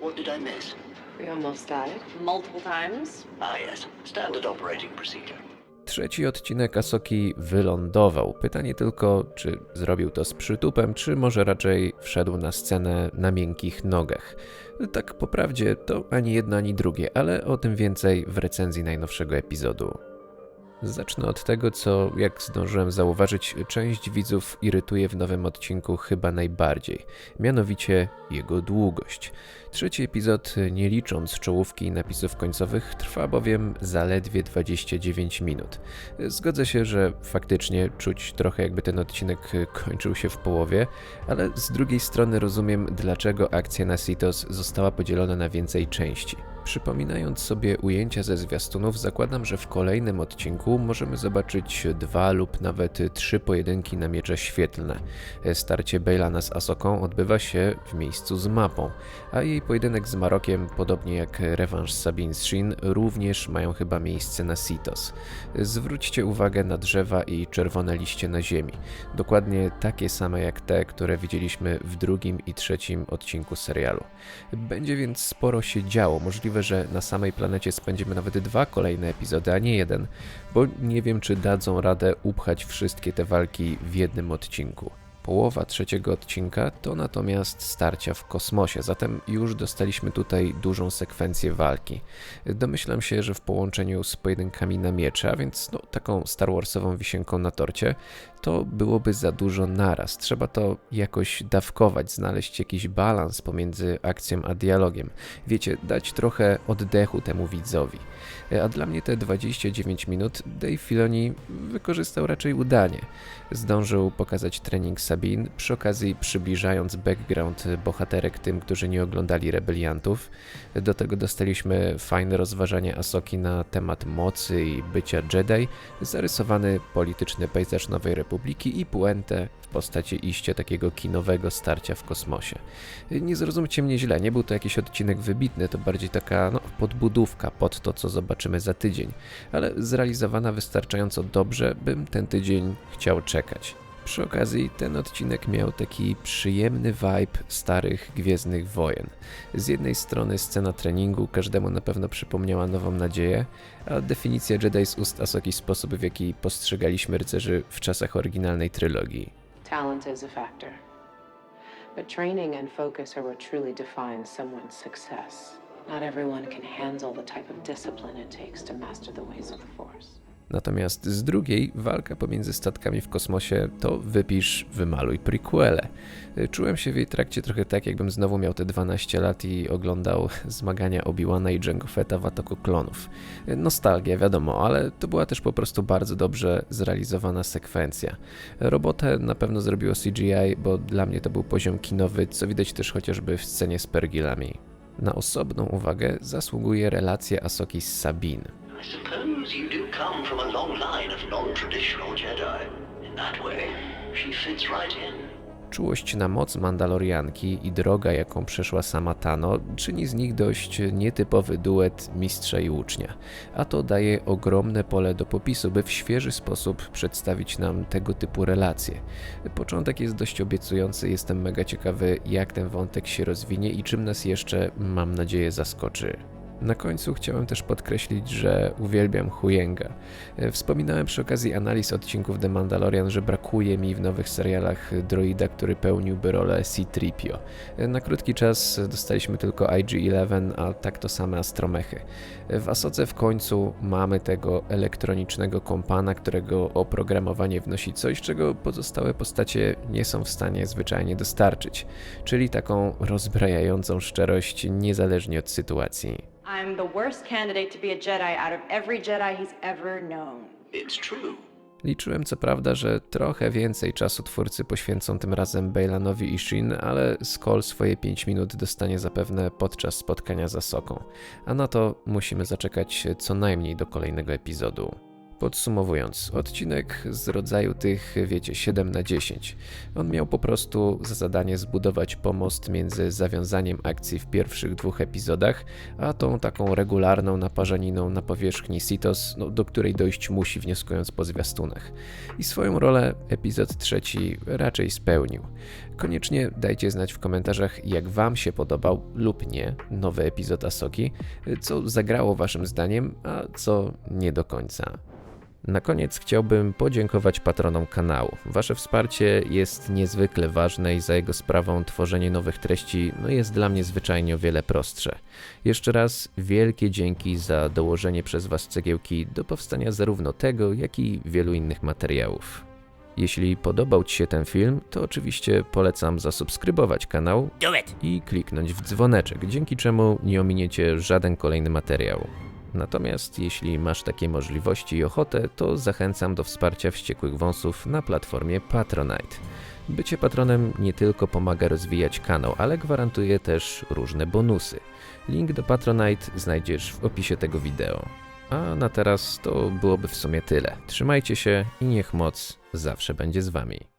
What did I miss? We almost died. Multiple times. Ah, yes. Standard operating procedure. Trzeci odcinek Asoki wylądował. Pytanie tylko, czy zrobił to z przytupem, czy może raczej wszedł na scenę na miękkich nogach. Tak po prawdzie, to ani jedno, ani drugie, ale o tym więcej w recenzji najnowszego epizodu. Zacznę od tego, co, jak zdążyłem zauważyć, część widzów irytuje w nowym odcinku chyba najbardziej, mianowicie jego długość. Trzeci epizod, nie licząc czołówki i napisów końcowych, trwa bowiem zaledwie 29 minut. Zgodzę się, że faktycznie czuć trochę jakby ten odcinek kończył się w połowie, ale z drugiej strony rozumiem, dlaczego akcja na Sitos została podzielona na więcej części. Przypominając sobie ujęcia ze zwiastunów, zakładam, że w kolejnym odcinku możemy zobaczyć dwa lub nawet trzy pojedynki na miecze świetlne. Starcie Bejlana z Asoką odbywa się w miejscu z mapą, a jej pojedynek z Marokiem, podobnie jak rewanż Sabine Shin, również mają chyba miejsce na Sitos. Zwróćcie uwagę na drzewa i czerwone liście na ziemi. Dokładnie takie same jak te, które widzieliśmy w drugim i trzecim odcinku serialu. Będzie więc sporo się działo. Możliwe, że na samej planecie spędzimy nawet dwa kolejne epizody, a nie jeden, bo nie wiem, czy dadzą radę upchać wszystkie te walki w jednym odcinku. Połowa trzeciego odcinka to natomiast starcia w kosmosie, zatem już dostaliśmy tutaj dużą sekwencję walki. Domyślam się, że w połączeniu z pojedynkami na miecze, a więc no, taką Star Warsową wisienką na torcie, to byłoby za dużo naraz. Trzeba to jakoś dawkować, znaleźć jakiś balans pomiędzy akcją a dialogiem. Wiecie, dać trochę oddechu temu widzowi. A dla mnie te 29 minut Dave Filoni wykorzystał raczej udanie. Zdążył pokazać trening Sabin, przy okazji przybliżając background bohaterek tym, którzy nie oglądali rebeliantów. Do tego dostaliśmy fajne rozważanie Asoki na temat mocy i bycia Jedi, zarysowany polityczny pejzaż Nowej Republiki i puentę w postaci iście takiego kinowego starcia w kosmosie. Nie zrozumcie mnie źle, nie był to jakiś odcinek wybitny, to bardziej taka no, podbudówka pod to, co zobaczymy za tydzień, ale zrealizowana wystarczająco dobrze, bym ten tydzień chciał czekać. Przy okazji ten odcinek miał taki przyjemny vibe starych Gwiezdnych Wojen. Z jednej strony scena treningu każdemu na pewno przypomniała nową nadzieję, a definicja Jedi z ust Asoki sposób w jaki postrzegaliśmy rycerzy w czasach oryginalnej trylogii. Talent is a factor. But training and focus are what truly define someone's success. Not everyone can handle the type of discipline it takes to master the ways of the Force. Natomiast z drugiej, walka pomiędzy statkami w kosmosie to wypisz, wymaluj prequele. Czułem się w jej trakcie trochę tak, jakbym znowu miał te 12 lat i oglądał zmagania Obi-Wana i Jango Fetta w Ataku Klonów. Nostalgia, wiadomo, ale to była też po prostu bardzo dobrze zrealizowana sekwencja. Robotę na pewno zrobiło CGI, bo dla mnie to był poziom kinowy, co widać też chociażby w scenie z pergilami. Na osobną uwagę zasługuje relacja Asoki z Sabine. I suppose you do come from a long line of non-traditional Jedi. In that way, she fits right in. Czułość na moc Mandalorianki i droga, jaką przeszła sama Tano, czyni z nich dość nietypowy duet mistrza i ucznia, a to daje ogromne pole do popisu, by w świeży sposób przedstawić nam tego typu relacje. Początek jest dość obiecujący, jestem mega ciekawy, jak ten wątek się rozwinie i czym nas jeszcze, mam nadzieję, zaskoczy. Na końcu chciałem też podkreślić, że uwielbiam Huyenga. Wspominałem przy okazji analiz odcinków The Mandalorian, że brakuje mi w nowych serialach droida, który pełniłby rolę C-3PO. Na krótki czas dostaliśmy tylko IG-11, a tak to same astromechy. W Asoce w końcu mamy tego elektronicznego kompana, którego oprogramowanie wnosi coś, czego pozostałe postacie nie są w stanie zwyczajnie dostarczyć, czyli taką rozbrajającą szczerość niezależnie od sytuacji. I'm the worst candidate to be a Jedi out of every Jedi he's ever known. It's true. Liczyłem co prawda, że trochę więcej czasu twórcy poświęcą tym razem Bejlanowi i Shin, ale Skoll swoje 5 minut dostanie zapewne podczas spotkania z Asoką, a na to musimy zaczekać co najmniej do kolejnego epizodu. Podsumowując, odcinek z rodzaju tych, wiecie, 7 na 10. On miał po prostu za zadanie zbudować pomost między zawiązaniem akcji w pierwszych dwóch epizodach, a tą taką regularną naparzaniną na powierzchni Sitos, no, do której dojść musi wnioskując po zwiastunach. I swoją rolę epizod trzeci raczej spełnił. Koniecznie dajcie znać w komentarzach, jak Wam się podobał lub nie nowy epizod Asoki, co zagrało Waszym zdaniem, a co nie do końca. Na koniec chciałbym podziękować patronom kanału. Wasze wsparcie jest niezwykle ważne i za jego sprawą tworzenie nowych treści no jest dla mnie zwyczajnie o wiele prostsze. Jeszcze raz wielkie dzięki za dołożenie przez Was cegiełki do powstania zarówno tego, jak i wielu innych materiałów. Jeśli podobał Ci się ten film, to oczywiście polecam zasubskrybować kanał i kliknąć w dzwoneczek, dzięki czemu nie ominiecie żaden kolejny materiał. Natomiast jeśli masz takie możliwości i ochotę, to zachęcam do wsparcia wściekłych wąsów na platformie Patronite. Bycie patronem nie tylko pomaga rozwijać kanał, ale gwarantuje też różne bonusy. Link do Patronite znajdziesz w opisie tego wideo. A na teraz to byłoby w sumie tyle. Trzymajcie się i niech moc zawsze będzie z wami.